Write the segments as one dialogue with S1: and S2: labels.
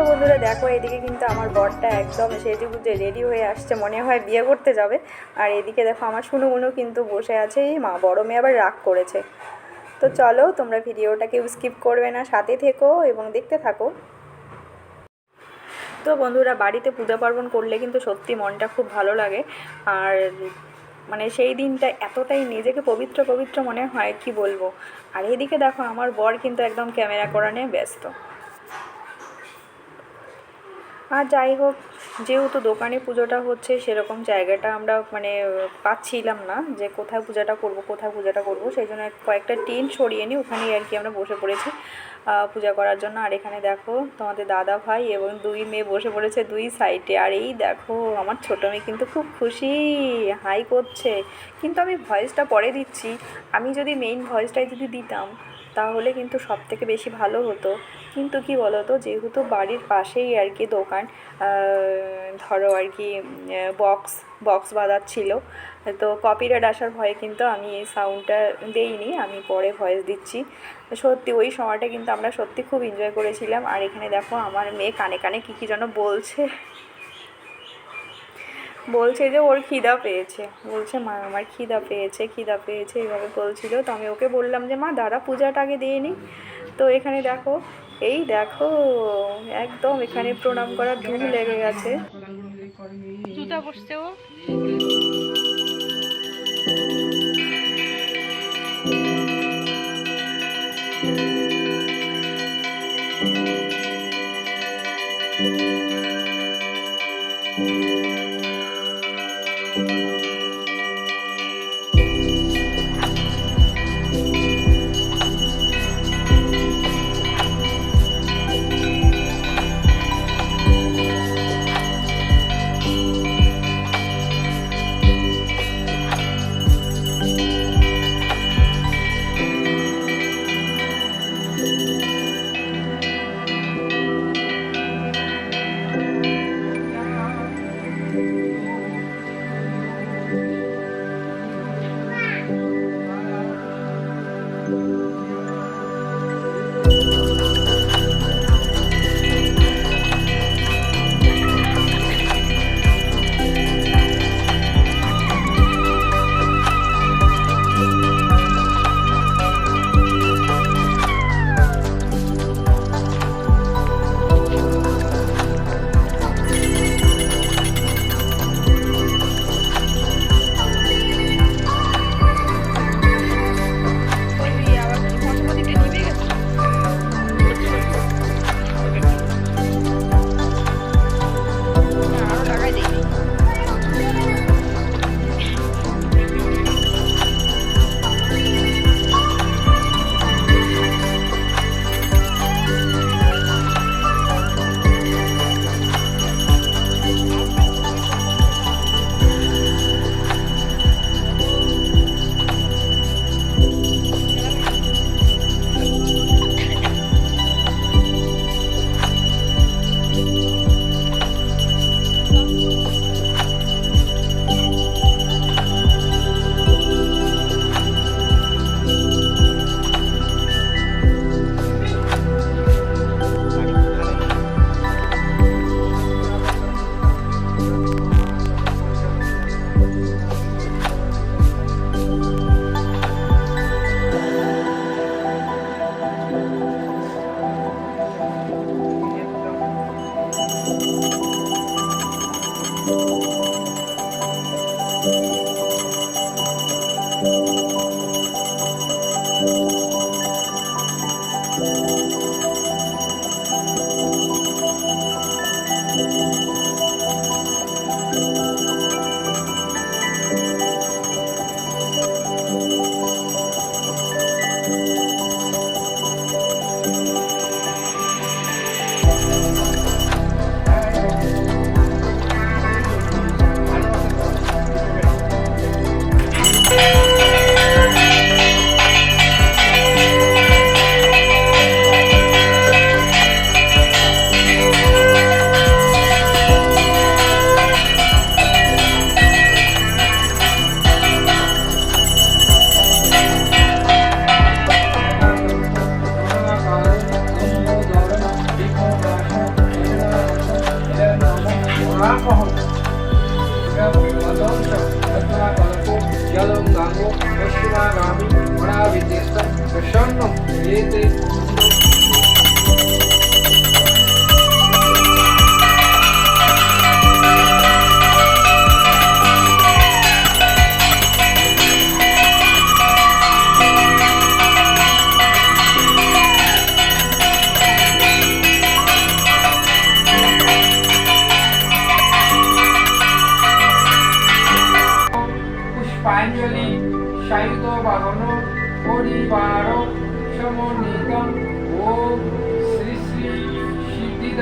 S1: তো বন্ধুরা, দেখো এদিকে কিন্তু আমার বরটা একদম সেজে গুজে রেডি হয়ে আসছে। মনে হয় বিয়ে করতে যাবে। আর এদিকে দেখো আমার শুনু মুনু কিন্তু বসে আছে। এই মা বড় মেয়ে আবার রাগ করেছে। তো চলো, তোমরা ভিডিওটাকে স্কিপ করবে না, সাথে থেকো এবং দেখতে থাকো। তো বন্ধুরা, বাড়িতে পূজা পার্বণ করলে কিন্তু সত্যি মনটা খুব ভালো লাগে। আর মানে সেই দিনটা এতটাই নিজেকে পবিত্র পবিত্র মনে হয়, কি বলব? আর এদিকে দেখো, আমার বর কিন্তু একদম ক্যামেরা করা নিয়ে ব্যস্ত। আর যাই হোক, যেহেতু দোকানে পুজোটা হচ্ছে, সেরকম জায়গাটা আমরা মানে পাচ্ছিলাম না যে কোথায় পূজাটা করব, কোথায় পূজাটা করব, সেই জন্য কয়েকটা টিন সরিয়ে নিই ওখানেই আর কি আমরা বসে পড়েছি পূজা করার জন্য। আর এখানে দেখো, তোমাদের দাদা ভাই এবং দুই মেয়ে বসে পড়েছে দুই সাইডে। আর এই দেখো, আমার ছোটো মেয়ে কিন্তু খুব খুশি, হাই করছে। কিন্তু আমি ভয়েসটা পরে দিচ্ছি। আমি যদি মেইন ভয়েসটাই যদি দিতাম তাহলে কিন্তু সব থেকে বেশি ভালো হতো। কিন্তু কি বলতো, যেহেতু বাড়ির পাশেই আর কি দোকান ধরো আর কি বক্স বক্স বাজার ছিল, তো কপিরাইট আসার ভয়ে কিন্তু আমি এই সাউন্ডটা দেইনি, আমি পরে ভয়েস দিচ্ছি। সত্যি ওই সময়টা কিন্তু আমরা সত্যি খুব এনজয় করেছিলাম। আর এখানে দেখো আমার মেয়ে কানে কানে কী কী যেন বলছে। বলছে যে ওর খিদা পেয়েছে। বলছে, মা, আমার খিদা পেয়েছে খিদা পেয়েছে। এইভাবে বলছিল। তো আমি ওকে বললাম যে, মা দাঁড়া পূজাটা আগে দিয়ে নিই তো এখানে দেখো, এই দেখো, একদম এখানে প্রণাম করার ধুম লেগে গেছে।
S2: জুতা বসছে ও। Thank you.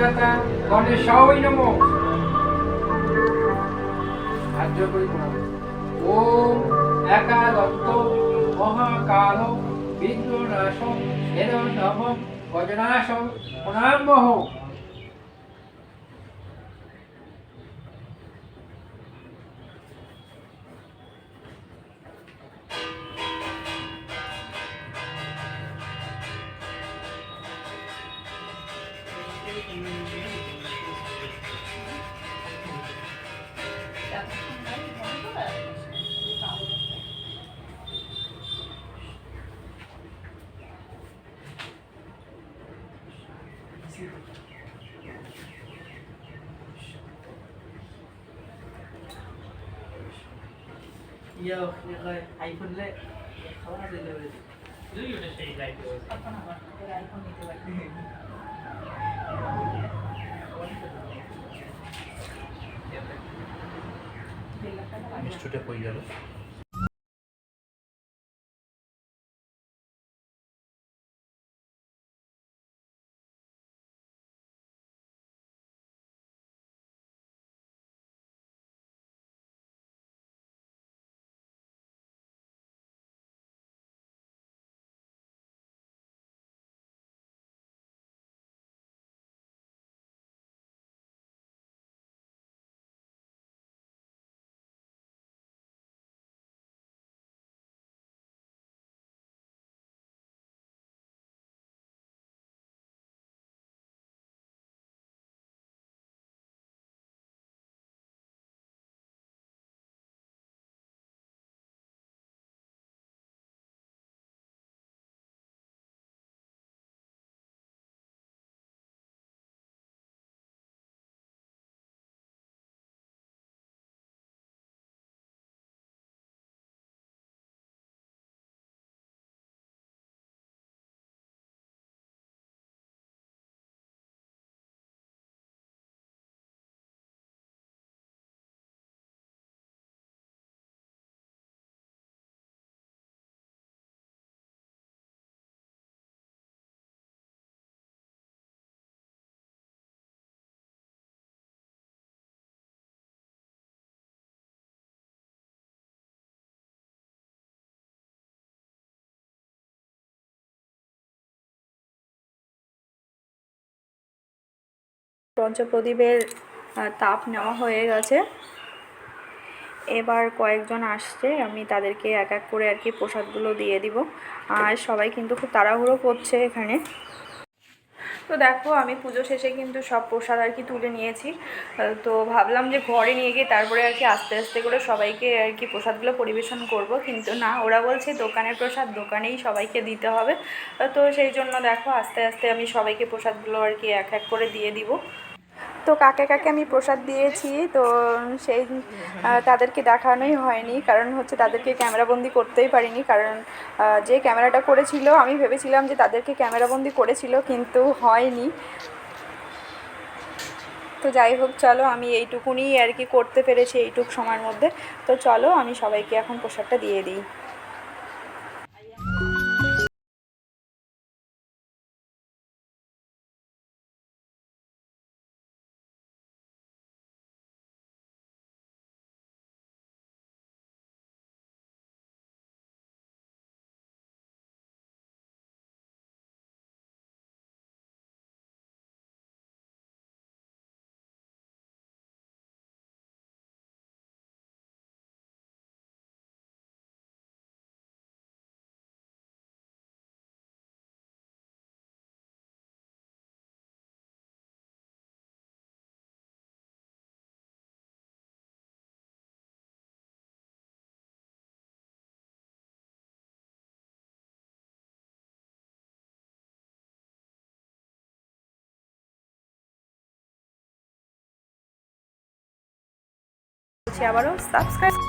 S3: বিধাতা গণেশাই নম। আর্য করি ওম একাদত্ত মহাকাল বিঘ্ননাশ হেরণম
S4: yo kay iPhone le. Kawan ada le.
S5: মিষ্টুটা কই গেল
S1: পঞ্চপ্রদীপের তাপ নেওয়া হয়ে গেছে। এবার কয়েকজন আসছে, আমি তাদেরকে এক এক করে আর কি প্রসাদগুলো দিয়ে দিব। আর সবাই কিন্তু খুব তাড়াহুড়ো করছে এখানে। তো দেখো, আমি পুজো শেষে কিন্তু সব প্রসাদ আর কি তুলে নিয়েছি। তো ভাবলাম যে ঘরে নিয়ে গিয়ে তারপরে আর কি আস্তে আস্তে করে সবাইকে আর কি প্রসাদগুলো পরিবেশন করব। কিন্তু না, ওরা বলছে দোকানের প্রসাদ দোকানেই সবাইকে দিতে হবে। তো সেই জন্য দেখো, আস্তে আস্তে আমি সবাইকে প্রসাদগুলো আর কি এক এক করে দিয়ে দিব। তো কাকে কাকে আমি প্রসাদ দিয়েছি, তো সেই তাদেরকে দেখানোই হয়নি। কারণ হচ্ছে তাদেরকে ক্যামেরাবন্দি করতেই পারিনি। কারণ যে ক্যামেরাটা করেছিল, আমি ভেবেছিলাম যে তাদেরকে ক্যামেরাবন্দি করেছিল, কিন্তু হয়নি। তো যাই হোক, চলো, আমি এইটুকুনি আর কি করতে পেরেছি, এইটুক সময়ের মধ্যে। তো চলো, আমি সবাইকে এখন প্রসাদটা দিয়ে দিই। বলছি আবারও। সাবস্ক্রাইব